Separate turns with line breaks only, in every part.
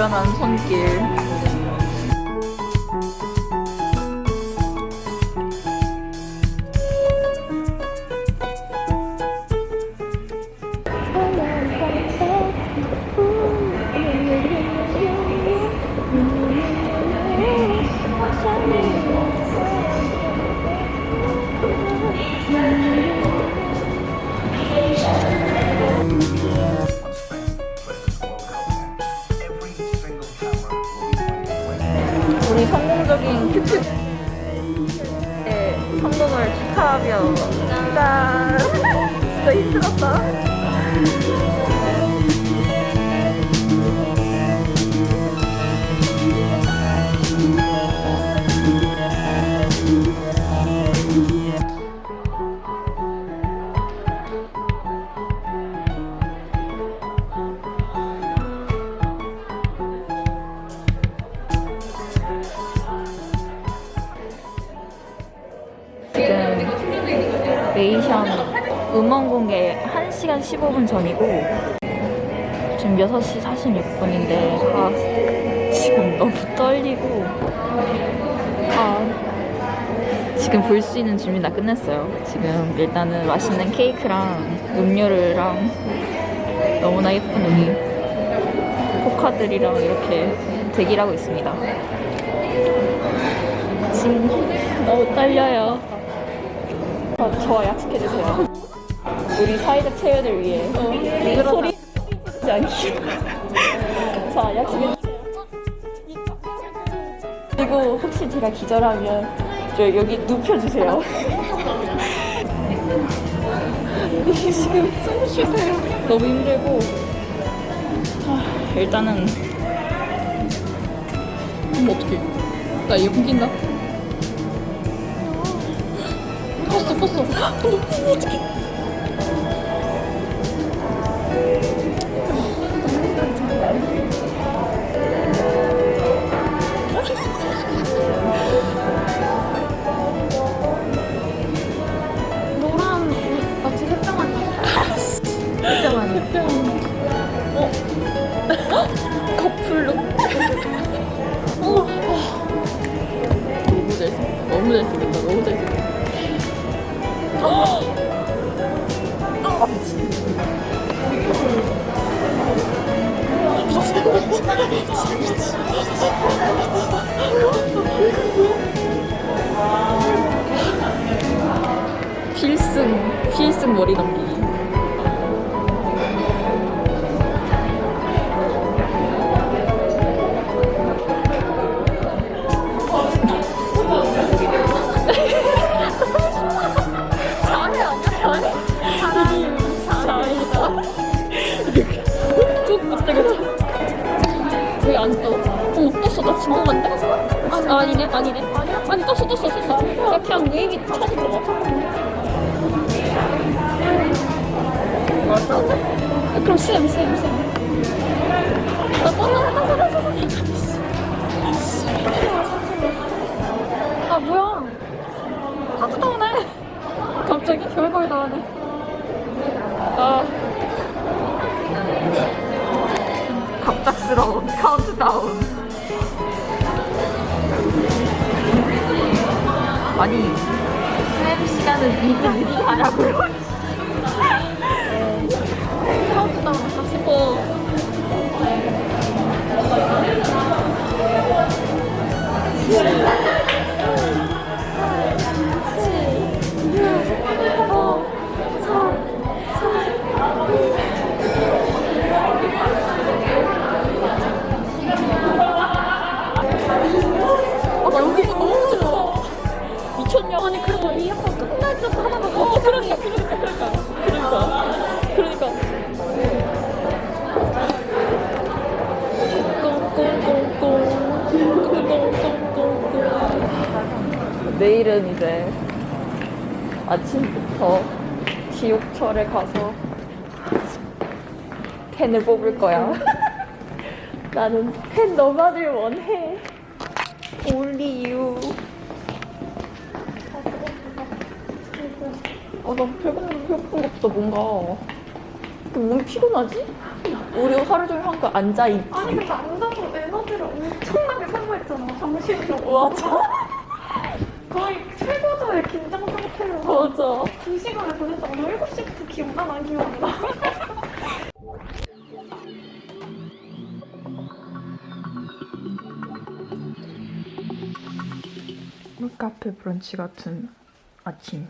요란한 손길. 15분 전이고 지금 6시 46분인데 아 지금 너무 떨리고 아 지금 볼 수 있는 준비 다 끝냈어요. 지금 일단은 맛있는 케이크랑 음료를랑 너무나 예쁜 우리 포카들이랑 이렇게 대기를 하고 있습니다. 지금 너무 떨려요. 저, 저와 약속해주세요. 우리 사회적 체면을 위해 소리 지르지 않기. 자, 약속해 주세요. 그리고 혹시 제가 기절하면 저 여기 눕혀주세요. 지금 숨 쉬세요. 너무 힘들고 아, 일단은 뭐 어떡해. 나 이거 끊긴다. 껐어 껐어 어머 어떡해 필승 필승 머리 넘기기 왜안 떠? 어머 떴어. 나 진동 간다 아니, 아니네 아니네. 아니 떴어 떴어 떴어. 나 그냥 무의미 쳐서 아, 그럼 쌤쌤 쌤. 나 떴어 떴어 떴어
아 뭐야?
떴어 나오네. 갑자기? 별걸 다 하네. 아 갑작스러운 카운트다운 아니 수행 시간은 미리 미리 하냐고요
카운트다운 했어.
어. 내일은 이제 아침부터 지옥철에 가서 펜을 뽑을 거야. 나는 펜 너만을 원해. You. 어, 나 배고픈, 배고픈 거 없어, 뭔가. 그 몸이 피곤하지? 우리 하루 종일 한거 앉아있기.
아니 근데 앉아서 왜 정신으로
맞아.
거의 최고조의 긴장 상태로
맞아.
두 시간을 보냈다가 너 7시부터 기억나? 난 기억 안 나.
카페 브런치 같은 아침.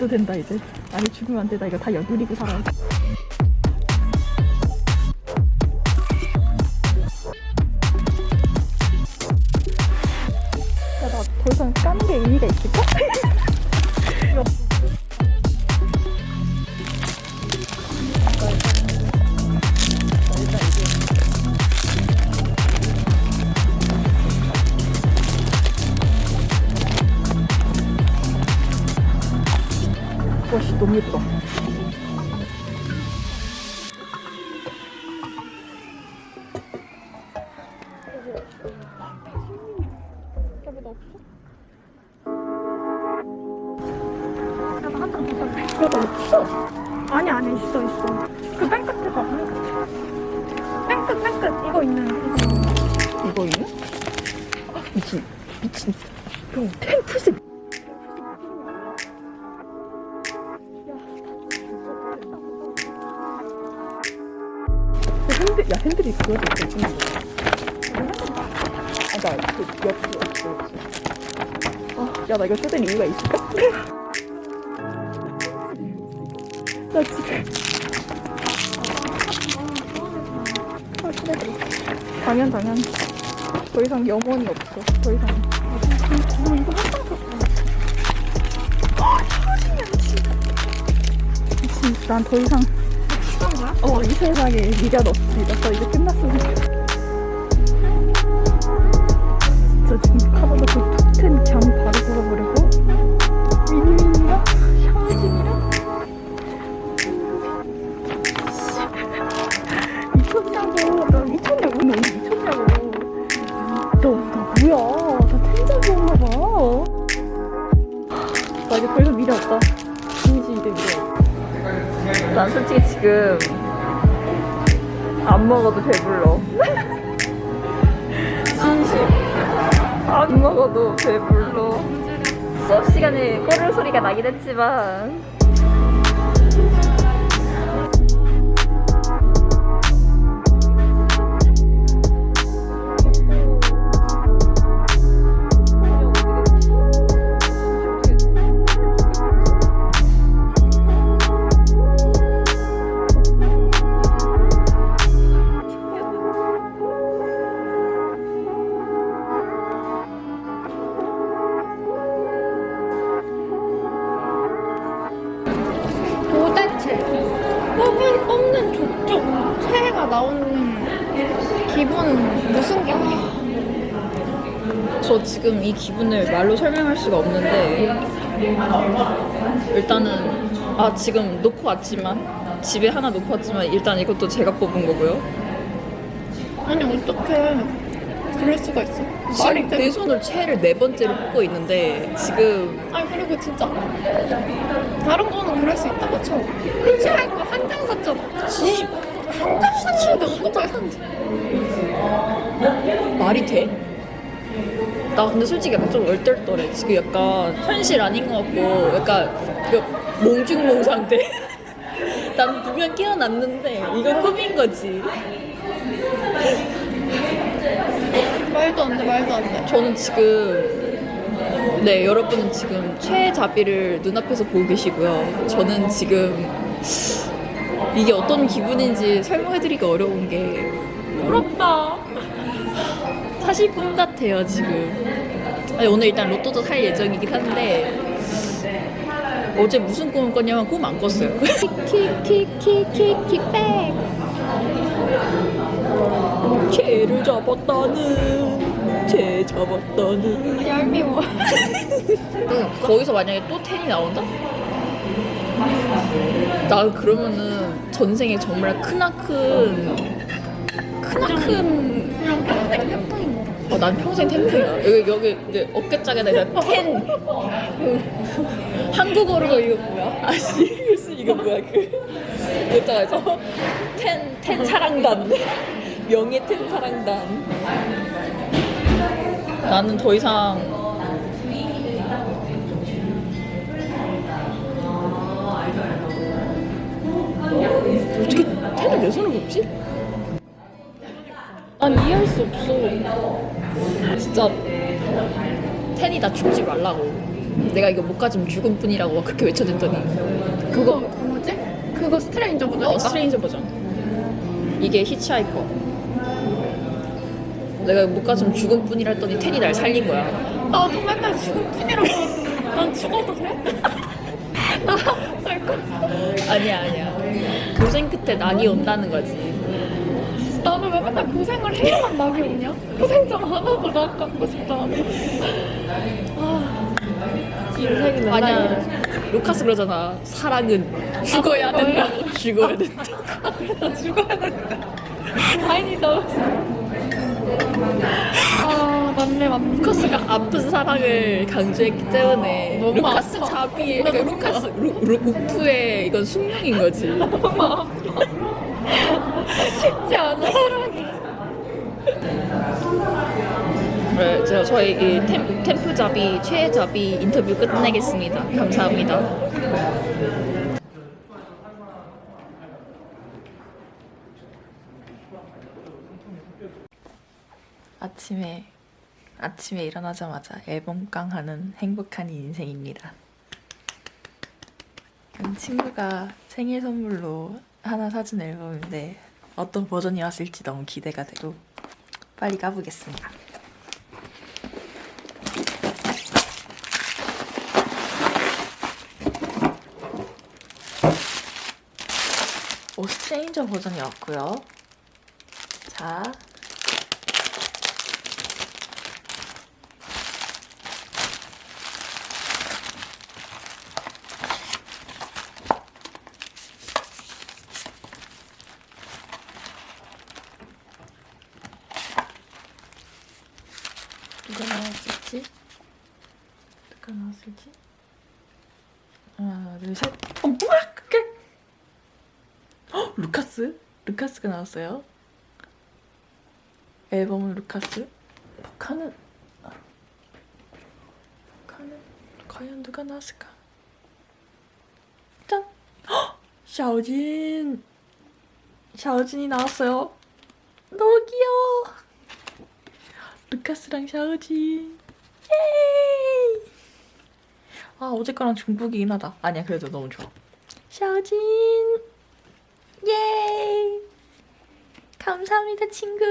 죽어도 된다 이제. 아니 죽으면 안 돼. 나 이거 다 여드리고 살아. 야, 나 없어. 아니, 아니, 있어, 있어. 그맨 끝에 봐. 맨 끝, 맨 끝. 이거 있는, 이거.
이거 있네? 아, 미친, 미친. 형.
야, 핸들, 야, 핸들이 그거 돼. 있는 거.
아, 나, 그, 옆, 옆, 옆. 아, 야, 나 이거 뜯을 이유가 있을까?
나 지금. 아, 그래.
당연, 당연. 더 이상 영혼이 없어. 더 이상.
어, 이거 항상
미친, 난더 이상. 어, 이 세상에 미련 없습니다. 저 이제 끝났습니다. 저 지금 카나다 그 톱텐 장바 미련 없다. 이제 미련 없다. 난 솔직히 지금 안 먹어도 배불러. 진심. 안 먹어도 배불러. 수업 시간에 꼬르륵 소리가 나긴 했지만. 지금 이 기분을 말로 설명할 수가 없는데 일단은 아 지금 놓고 왔지만 집에 하나 놓고 왔지만 일단 이것도 제가 뽑은 거고요.
아니 어떡해. 그럴 수가 있어. 말이
지금
돼.
내 손을 채를 네 번째로 뽑고 있는데 지금
아니 그리고 진짜 다른 거는 그럴 수 있다고 쳐. 그렇지 할거 한 장 샀잖아. 한장 샀는데 어떡해
말이 돼? 나 근데 솔직히 약간 좀 얼떨떨해. 지금 약간 현실 아닌 것 같고 약간 이거 몽중몽 상태. 난 분명 깨어났는데 이거 꿈인 거지.
말도 안 돼 말도 안 돼
저는 지금 네 여러분은 지금 최자비를 눈앞에서 보고 계시고요. 저는 지금 이게 어떤 기분인지 설명해드리기 어려운 게
부럽다
사실 꿈 같아요 지금. 아니, 오늘 일단 로또도 살 예정이긴 한데 어제 무슨 꿈을 꿨냐면 꿈 안 꿨어요.
킥킥킥킥킥백
죄를 잡았다는 죄 잡았다는.
얄미워
거기서 만약에 또 텐이 나온다? 나 그러면은 전생에 정말 크나큰 크나큰 어, 난 평생 템프야. 여기 여기 이제 어깨짝에다 그냥 텐. 한국어로 이거 뭐야? 아씨 이거 뭐야 그 여기다가 이제 텐 텐 사랑단 명예 텐 사랑단. 나는 더 이상 어떻게 텐을 내 손을 뽑지?
아니 이해할 수 없어
진짜 텐이 다 죽지 말라고. 내가 이거 못 가지면 죽을 뿐이라고 막 그렇게 외쳐댔더니
그거 뭐지? 그거 스트레인저
어
보자니까
스트레인저 버전. 이게 히치하이커. 내가 못 가지면 죽을 뿐이라 했더니 텐이 날 살린 거야.
나도 맨날 죽은 뿐이라고. 난 죽어도 돼? 나할거
아니야 아니야. 고생 끝에 낙이 온다는 거지
맨날 고생을 해야만 낙이 오냐? 고생 좀 안 하고 낙 갖고 싶다 아 인생이 맨날
아니야. 루카스 그러잖아. 사랑은 죽어야 된다고 죽어야 된다.
나 죽어야 된다. 너 아, 맞네, 맞네.
루카스가 아픈 사랑을 강조했기 때문에
너무
루카스
아파.
자비의 그러니까 루카스 루, 루, 우프의 이건 숙명인 거지
쉽지 않아, 사랑이.
네, 제가 저희 이 템, 템프잡이 최잡이 인터뷰 끝내겠습니다. 감사합니다. 아침에 아침에 일어나자마자 앨범깡 하는 행복한 인생입니다. 음, 친구가 생일 선물로 하나 사준 앨범인데 어떤 버전이 왔을지 너무 기대가 되고 빨리 까보겠습니다. 오 스트레인저 버전이 왔고요. 자. 누가 나왔을지? 누가 나왔을지? 하나, 둘, 셋. 어? 헉, 루카스? 루카스가 나왔어요. 앨범은 루카스. 북한은 북한은 과연 누가 나왔을까? 짠. 헉, 샤오진. 샤오진이 나왔어요. 너무 귀여워. 루카스랑 샤오진. 예이. 아 어제 거랑 중복이긴 하다. 아니야 그래도 너무 좋아. 샤오진. 예이! 감사합니다, 친구.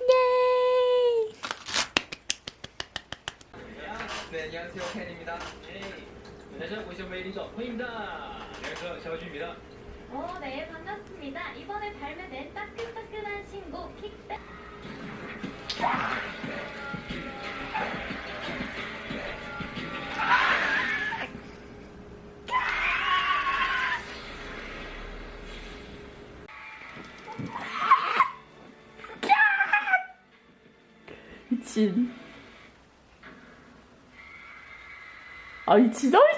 예이!
네, 안녕하세요. 팬입니다. 네. 안녕하세요. 보시는 메이리저 호입니다. 안녕하세요. 샤오주입니다.
어, 네, 반갑습니다. 이번에 발매된 따끈따끈한 신곡 킥 백.
미친. 아, 이 진짜 미친.